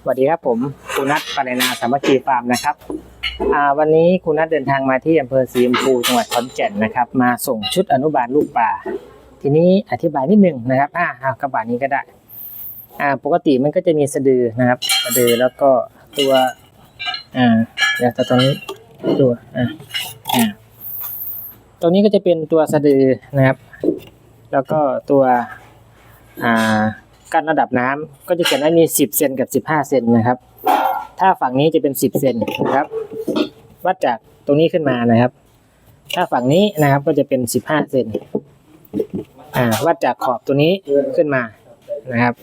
สวัสดีครับผมคุณนัทปรินาสามัคคีฟาร์มนะครับวันนี้คุณนัทเดินทางมาที่อำเภอศรีชมพูจังหวัดขอนแก่นนะครับ มาส่งชุดอนุบาลลูกปลาทีนี้อธิบายนิดนึงนะครับอ่าเอากระบะนี้ก็ได้อ่าปกติมันก็จะมีสะดือนะครับ สะดือแล้วก็ตัวอ่าเดี๋ยวแต่ตรงนี้ตัวอ่าอ่าตรงนี้ก็จะเป็นตัวสะดือนะครับ แล้วก็ตัวอ่า กั้นระดับน้ำก็จะเขียนว่ามี 10เซนกับ 15เซนนะครับ ถ้าฝั่งนี้จะเป็น 10เซนนะครับ วัดจากตรงนี้ขึ้นมานะครับ ถ้าฝั่งนี้นะครับก็จะเป็น 15เซนอ่าวัดจากขอบตัวนี้ขึ้นมานะครับ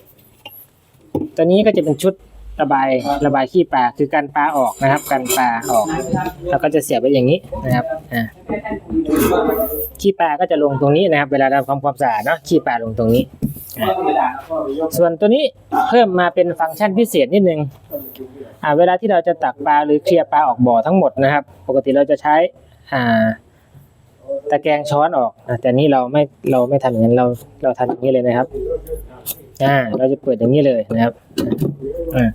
ตัวนี้ก็จะเป็นชุดระบายระบายขี้ปลาคือการปลาออกนะครับ การปลาออก แล้วก็จะเสียบไว้อย่างนี้นะครับอ่าขี้ปลาก็จะลงตรงนี้นะครับ เวลาทำความสะอาดเนาะขี้ปลาลงตรงนี้ ส่วนตัวนี้เพิ่มมาเป็นฟังก์ชันพิเศษนิดนึงอ่าเวลาที่เราจะตักปลาหรือเคลียร์ปลาออกบ่อทั้งหมดนะครับ ปกติเราจะใช้อ่าตะแกรงช้อนออกแต่นี่เราไม่เราไม่ทำอย่างนั้นเราเราทำอย่างนี้เลยนะครับอ่าเราจะเปิดอย่างนี้เลยนะครับอ่า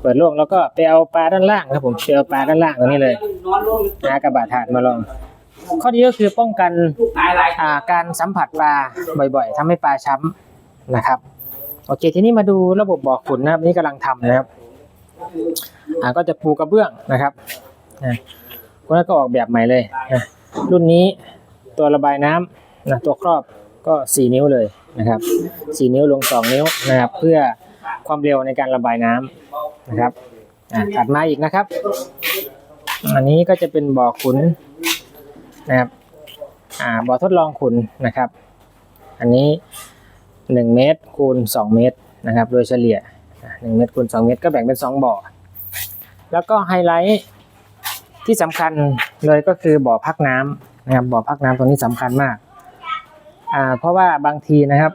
เปิดโล่งแล้วก็ไปเอาปลาด้านล่างครับผมเอาปลาด้านล่างตรงนี้เลยหากระบะถาดมาลอง ข้อดีก็คือป้องกันาการสัมผัสปลาบ่อยๆทำให้ปลาช้ำ นะครับ โอเคทีนี้มาดูระบบบ่อขุนนะครับนี่กำลังทำนะครับอ่าก็จะปูกระเบื้องนะครับอ่าคนนั้นก็ออกแบบใหม่เลยนะรุ่นนี้ตัวระบายน้ำนะตัวครอบก็ 4 นิ้วเลยนะครับ 4 นิ้วลง 2 นิ้วนะครับ เพื่อความเร็วในการระบายน้ำนะครับอ่าถัดมาอีกนะครับ อันนี้ก็จะเป็นบ่อขุนนะครับอ่าบ่อทดลองขุนนะครับ อันนี้ 1 เมตรคูณ 2 เมตรนะครับ โดยเฉลี่ยอะ1เมตรคูณ 2 เมตรก็แบ่งเป็น 2 บ่อ แล้วก็ไฮไลท์ที่สำคัญเลยก็คือบ่อพักน้ำนะครับ บ่อพักน้ำตรงนี้สำคัญมากอ่าเพราะว่าบางทีนะครับ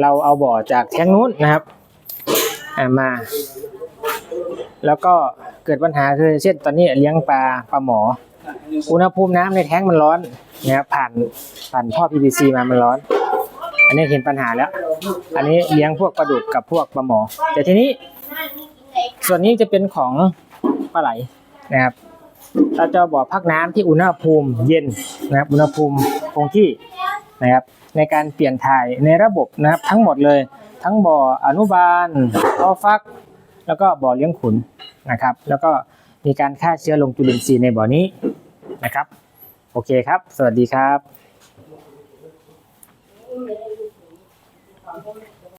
เราเอาบ่อจากแท้งนู้นนะครับอ่ามา แล้วก็เกิดปัญหาคือเช่นตอนนี้เลี้ยงปลาปลาหมอ อุณหภูมิน้ำในแท้งมันร้อนนะครับผ่านผ่านท่อ PVC มามันร้อน อันนี้เห็นปัญหาแล้ว อันนี้เลี้ยงพวกปลาดุกกับพวกปลาหมอ แต่ทีนี้ ส่วนนี้จะเป็นของปลาไหลนะครับเราจะบ่อพักน้ำที่อุณหภูมิเย็นนะครับ อุณหภูมิคงที่นะครับ ในการเปลี่ยนถ่ายในระบบนะครับ ทั้งหมดเลย ทั้งบ่ออนุบาลบ่อฟัก แล้วก็บ่อเลี้ยงขุนนะครับ แล้วก็มีการฆ่าเชื้อลงจุลินทรีย์ในบ่อนี้นะครับ โอเคครับ สวัสดีครับ Thank you.